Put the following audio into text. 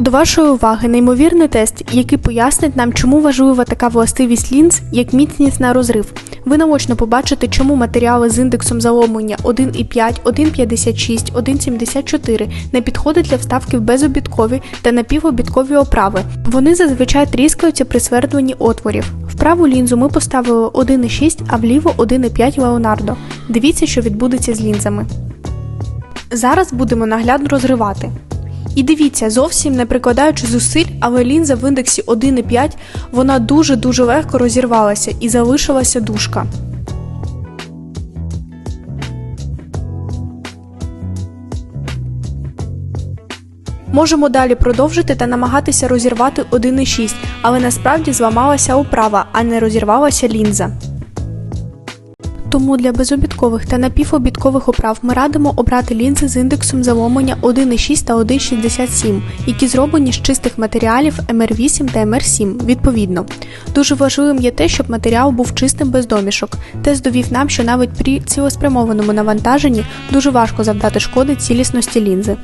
До вашої уваги неймовірний тест, який пояснить нам, чому важлива така властивість лінз, як міцність на розрив. Ви наочно побачите, чому матеріали з індексом заломлення 1,5, 1,56, 1,74 не підходять для вставки в безобідкові та напівобідкові оправи. Вони зазвичай тріскаються при свердленні отворів. В праву лінзу ми поставили 1,6, а вліво 1,5 Леонардо. Дивіться, що відбудеться з лінзами. Зараз будемо наглядно розривати. І дивіться, зовсім не прикладаючи зусиль, але лінза в індексі 1,5 вона дуже-дуже легко розірвалася і залишилася дужка. Можемо далі продовжити та намагатися розірвати 1,6, але насправді зламалася оправа, а не розірвалася лінза. Тому для безобідкових та напівобідкових оправ ми радимо обрати лінзи з індексом заломлення 1,6 та 1,67, які зроблені з чистих матеріалів MR8 та MR7 відповідно. Дуже важливим є те, щоб матеріал був чистим без домішок. Тест довів нам, що навіть при цілеспрямованому навантаженні дуже важко завдати шкоди цілісності лінзи.